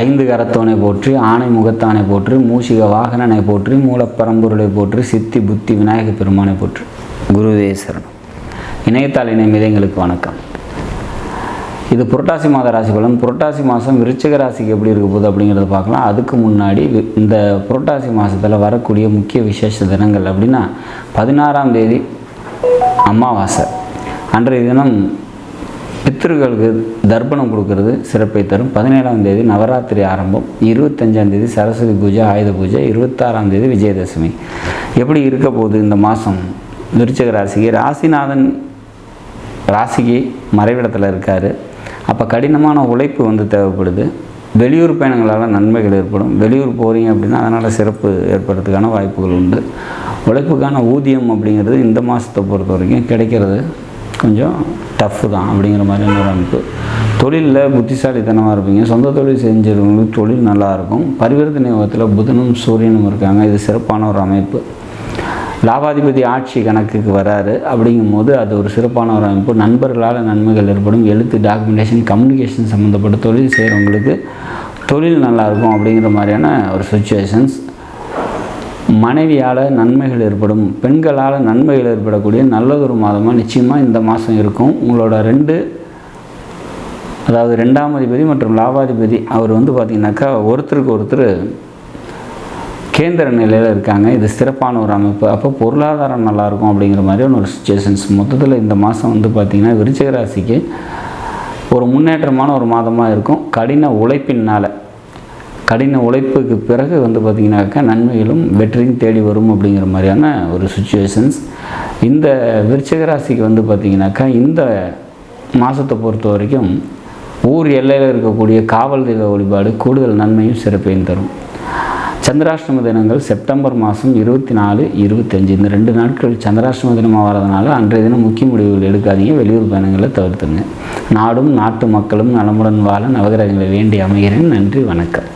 ஐந்து கரத்தோனை போற்றி ஆணை முகத்தானை போற்றி மூஷிக வாகனனை போற்றி மூலப்பரம்பொருளை போற்றி சித்தி புத்தி விநாயக பெருமானை போற்றி. குருவே சரணம். இணையத்தாள் இணைமீது எங்களுக்கு வணக்கம். இது புரட்டாசி மாத ராசி பலன். புரட்டாசி மாதம் விருச்சிக ராசிக்கு எப்படி இருக்க போகுது அப்படிங்கிறத பார்க்கலாம். அதுக்கு முன்னாடி இந்த புரட்டாசி மாதத்தில் வரக்கூடிய முக்கிய விசேஷ தினங்கள் அப்படின்னா பதினாறாம் தேதி அமாவாசை. அன்றைய தினம் பித்திருக்களுக்கு தர்ப்பணம் கொடுக்கறது சிறப்பை தரும். பதினேழாம் தேதி நவராத்திரி ஆரம்பம். இருபத்தஞ்சாம் தேதி சரஸ்வதி பூஜை ஆயுத பூஜை இருபத்தாறாம் தேதி விஜயதசமி. எப்படி இருக்க போகுது இந்த மாதம் விருச்சக ராசிக்கு ராசிநாதன் ராசிக்கு மறைவிடத்தில் இருக்கார். அப்போ கடினமான உழைப்பு வந்து தேவைப்படுது. வெளியூர் பயணங்களால் நன்மைகள் ஏற்படும். வெளியூர் போகிறீங்க அப்படின்னா அதனால் சிறப்பு ஏற்படுறதுக்கான வாய்ப்புகள் உண்டு. உழைப்புக்கான ஊதியம் அப்படிங்கிறது இந்த மாதத்தை பொறுத்த வரைக்கும் கிடைக்கிறது. கொஞ்சம் டஃப்பு தான் அப்படிங்கிற மாதிரியான ஒரு அமைப்பு. தொழிலில் புத்திசாலித்தனமாக இருப்பீங்க. சொந்த தொழில் செஞ்சவங்களுக்கு தொழில் நல்லாயிருக்கும் பரிவர்த்தனை யோகத்தில் புதனும் சூரியனும் இருக்காங்க. இது சிறப்பான ஒரு அமைப்பு. லாபாதிபதி ஆட்சி கணக்குக்கு வராரு. அப்படிங்கும்போது அது ஒரு சிறப்பான ஒரு அமைப்பு. நண்பர்களால் நன்மைகள் ஏற்படும். எழுத்து டாக்குமெண்டேஷன் கம்யூனிகேஷன் சம்மந்தப்பட்ட தொழில் செய்கிறவங்களுக்கு தொழில் நல்லாயிருக்கும் அப்படிங்கிற மாதிரியான ஒரு சுச்சுவேஷன்ஸ் மனைவியால் நன்மைகள் ஏற்படும் பெண்களால் நன்மைகள் ஏற்படக்கூடிய நல்லதொரு மாதமாக நிச்சயமாக இந்த மாதம் இருக்கும். உங்களோட ரெண்டு அதாவது ரெண்டாம் அதிபதி மற்றும் லாபாதிபதி அவர் வந்து பார்த்திங்கனாக்கா ஒருத்தருக்கு ஒருத்தர் கேந்திர நிலையில் இருக்காங்க. இது சிறப்பான ஒரு அமைப்பு. அப்போ பொருளாதாரம் நல்லாயிருக்கும் அப்படிங்கிற மாதிரியான ஒரு சுச்சுவேஷன்ஸ் மொத்தத்தில் இந்த மாதம் வந்து பார்த்திங்கன்னா விருச்சிக ராசிக்கு ஒரு முன்னேற்றமான ஒரு மாதமாக இருக்கும். கடின உழைப்பினால். கடின உழைப்புக்கு பிறகு வந்து பார்த்திங்கனாக்கா நன்மைகளும் வெற்றியும் தேடி வரும் அப்படிங்கிற மாதிரியான ஒரு சுச்சுவேஷன்ஸ் இந்த விருச்சிகராசிக்கு வந்து பார்த்திங்கனாக்கா இந்த மாதத்தை பொறுத்த வரைக்கும் ஊர் எல்லையில் இருக்கக்கூடிய காவல் தெய்வ வழிபாடு கூடுதல் நன்மையும் சிறப்பையும் தரும். சந்திராஷ்டம தினங்கள் செப்டம்பர் மாதம் இருபத்தி நாலு இருபத்தஞ்சு. இந்த ரெண்டு நாட்கள் சந்திராஷ்டம தினமாக வரதுனால அன்றைய தினம் முக்கிய முடிவுகள் எடுக்காதீங்க. வெளியூர் பயணங்களை தவிர்த்துங்க நாடும் நாட்டு மக்களும் நலமுடன் வாழ நவகிரகங்களை வேண்டி அமைகிறேன். நன்றி வணக்கம்.